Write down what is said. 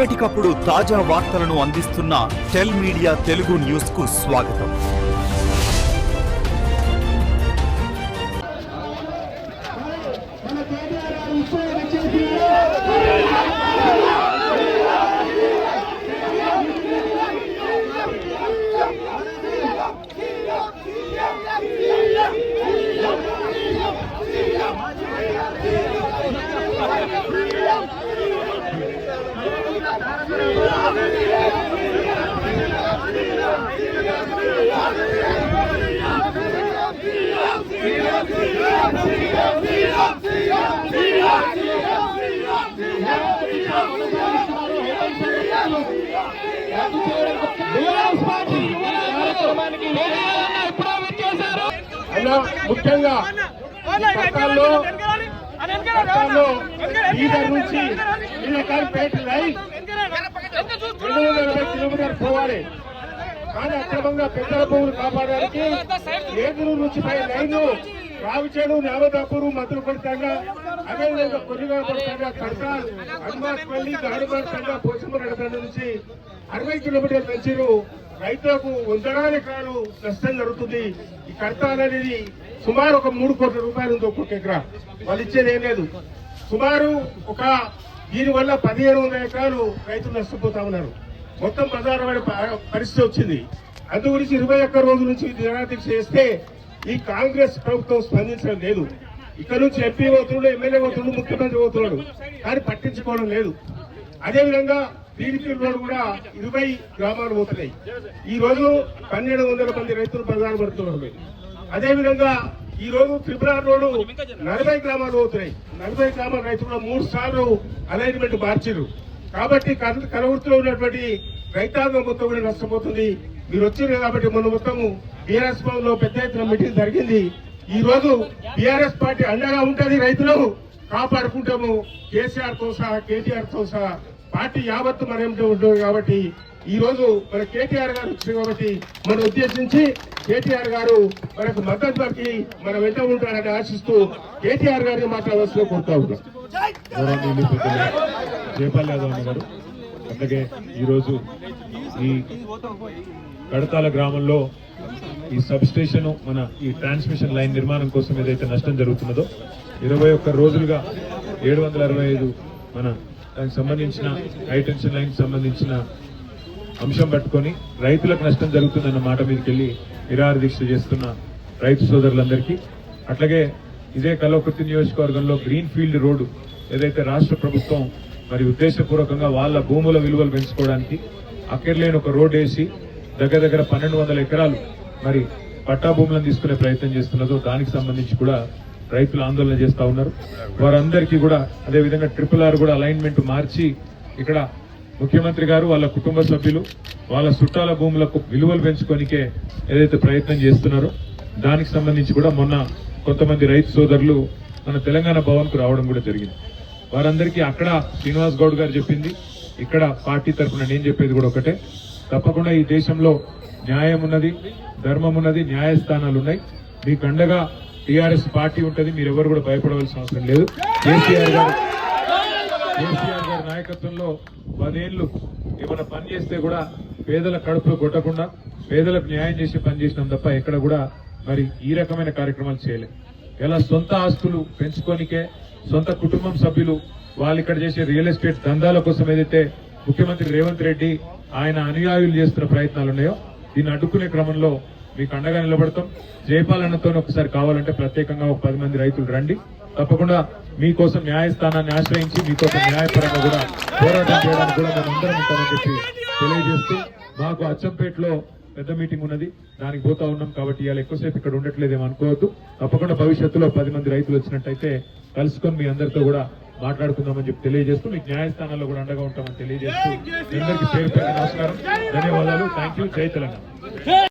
ఎప్పటికప్పుడు తాజా వార్తలను అందిస్తున్న టెల్ మీడియా తెలుగు న్యూస్కు స్వాగతం. ముఖ్యంగా పట్టాల్లో పట్టాల్లో ఈదర్ నుంచి పేట లైన్ రెండు వందల ఇరవై కిలోమీటర్ పోవాలి. కానీ అక్రమంగా పెద్దల భూములు కాపాడడానికి ఏదురు నుంచి పై లైన్ రావిచేడు నావదాపూరు మధురపడి తండ అదేవిధంగా కొన్నిగాపడి తండ కడతాల్ హనుమాన్పల్లి గాడిపల్లి తండ పోచమరెడ్డి తండ నుంచి అరవై కిలోమీటర్లు పెంచారు. రైతులకు వందలాది ఎకరాలు నష్టం జరుగుతుంది. ఈ కడతాల్ అనేది సుమారు ఒక మూడు కోట్ల రూపాయలు ఉంది ఒక్కొక్క ఎకరా. వాళ్ళు ఇచ్చేది ఏం లేదు. సుమారు ఒక దీని వల్ల పదిహేను వందల ఎకరాలు రైతులు నష్టపోతా ఉన్నారు. మొత్తం ప- పరిస్థితి వచ్చింది. అందు గురించి ఇరవై ఒక్క రోజుల నుంచి నిరాదీక్ష చేస్తే ఈ కాంగ్రెస్ ప్రభుత్వం స్పందించడం లేదు. ఇక్కడ నుంచి ఎంపీ పోతున్నాడు ఎమ్మెల్యే పోతున్నాడు ముఖ్యమంత్రి పోతున్నాడు. కానీ పట్టించుకోవడం లేదు. అదేవిధంగా టీడీపీ కూడా ఇరవై గ్రామాలు పోతున్నాయి. ఈ రోజు పన్నెండు వందల మంది రైతులు ప్రధానపడుతున్నారు అదేవిధంగా ఈ రోజు త్రిపుర రోడ్డు నలభై గ్రామాలు పోతున్నాయి. నలభై గ్రామాల రైతులు కూడా మూడు సార్లు అలైన్మెంట్ మార్చిరు కాబట్టి కన- ఉన్నటువంటి రైతాంగం మొత్తం కూడా నష్టపోతుంది. మీరు వచ్చారు కాబట్టి మొన్న మొత్తము బీఆర్ఎస్ భవన్లో పెద్ద ఎత్తున మీటింగ్ జరిగింది. ఈ రోజు బీఆర్ఎస్ పార్టీ అండగా ఉంటది రైతులు. కాపాడుకుంటాము. కేసీఆర్తో సహా కేటీఆర్తో సహా పార్టీ యావత్తు మన ఉంటుంది కాబట్టి ఈ రోజు మన కేటీఆర్ గారు వచ్చింది కాబట్టి మనం ఉద్దేశించి కేటీఆర్ గారు మనకు మద్దతు పలికి మన వెంట ఉంటారని ఆశిస్తూ కేటీఆర్ గారిని మాట్లాడవలసిన కోరుతా ఉన్నాం. జయపాల్ యాదవ్ గారు ఈరోజు ఈ కడతాల గ్రామంలో ఈ సబ్ స్టేషన్ మన ఈ ట్రాన్స్మిషన్ లైన్ నిర్మాణం కోసం ఏదైతే నష్టం జరుగుతున్నదో ఇరవై ఒక్క రోజులుగా ఏడు వందల అరవై ఐదు మన దానికి సంబంధించిన హైటెన్షన్ లైన్కి లైన్ సంబంధించిన అంశం పట్టుకొని రైతులకు నష్టం జరుగుతుందన్న మాట మీదకి వెళ్ళి నిరాహార దీక్ష చేస్తున్న రైతు సోదరులందరికీ. అట్లాగే ఇదే కల్వకుర్తి నియోజకవర్గంలో గ్రీన్ ఫీల్డ్ రోడ్డు ఏదైతే రాష్ట్ర ప్రభుత్వం మరి ఉద్దేశపూర్వకంగా వాళ్ళ భూముల విలువలు పెంచుకోవడానికి అక్కర్లేని ఒక రోడ్ వేసి దగ్గర దగ్గర పన్నెండు వందల ఎకరాలు మరి పట్టా భూములను తీసుకునే ప్రయత్నం చేస్తున్నదో దానికి సంబంధించి కూడా రైతులు ఆందోళన చేస్తూ ఉన్నారు. వారందరికీ కూడా అదే విధంగా ట్రిపుల్ ఆర్ కూడా అలైన్మెంట్ మార్చి ఇక్కడ ముఖ్యమంత్రి గారు వాళ్ళ కుటుంబ సభ్యులు వాళ్ళ చుట్టాల భూములకు విలువలు పెంచుకోనికే ఏదైతే ప్రయత్నం చేస్తున్నారో దానికి సంబంధించి కూడా మొన్న కొంతమంది రైతు సోదరులు మన తెలంగాణ భవన్కు రావడం కూడా జరిగింది. వారందరికీ అక్కడ శ్రీనివాస్ గౌడ్ గారు చెప్పింది ఇక్కడ పార్టీ తరఫున నేను చెప్పేది కూడా ఒకటే. తప్పకుండా ఈ దేశంలో న్యాయం ఉన్నది ధర్మం ఉన్నది న్యాయస్థానాలు ఉన్నాయి మీకు అండగా టీఆర్ఎస్ పార్టీ ఉంటుంది మీరు ఎవరు కూడా భయపడవలసిన అవసరం లేదు. కేసీఆర్ గారు కేసీఆర్ గారి నాయకత్వంలో పదేళ్ళు ఏమైనా పని చేస్తే కూడా పేదల కడుపులో కొట్టకుండా పేదలకు న్యాయం చేసి పనిచేసినాం తప్ప ఎక్కడ కూడా మరి ఈ రకమైన కార్యక్రమాలు చేయలేదు ఇలా సొంత ఆస్తులు పెంచుకోనికే సొంత కుటుంబం సభ్యులు వాళ్ళు ఇక్కడ చేసే రియల్ ఎస్టేట్ దందాల కోసం ఏదైతే ముఖ్యమంత్రి రేవంత్ రెడ్డి ఆయన అనుయాయులు చేస్తున్న ప్రయత్నాలు ఉన్నాయో దీన్ని అడ్డుకునే క్రమంలో మీకు అండగా నిలబడతాం. జయపాలన్నతో ఒకసారి కావాలంటే ప్రత్యేకంగా ఒక పది మంది రైతులు రండి. తప్పకుండా మీకోసం న్యాయస్థానాన్ని ఆశ్రయించి మీకోసం న్యాయపరంగా కూడా పోరాటం చేయడానికి కూడా మేము అందరం ఉంటామని చెప్పి తెలియజేస్తూ మాకు అచ్చంపేటలో పెద్ద మీటింగ్ ఉన్నది. దానికి పోతా ఉన్నాం కాబట్టి ఇవాళ ఎక్కువసేపు ఇక్కడ ఉండట్లేదేమో అనుకోవద్దు. తప్పకుండా భవిష్యత్తులో పది మంది రైతులు వచ్చినట్టయితే కలుసుకొని మీ అందరితో కూడా మాట్లాడుకుందామని చెప్పి తెలియజేస్తూ మీకు న్యాయస్థానాల్లో కూడా అండగా ఉంటామని తెలియజేస్తూ అందరికీ పేరు పేరు నమస్కారం. ధన్యవాదాలు. థ్యాంక్ యూ జై తెలంగాణ.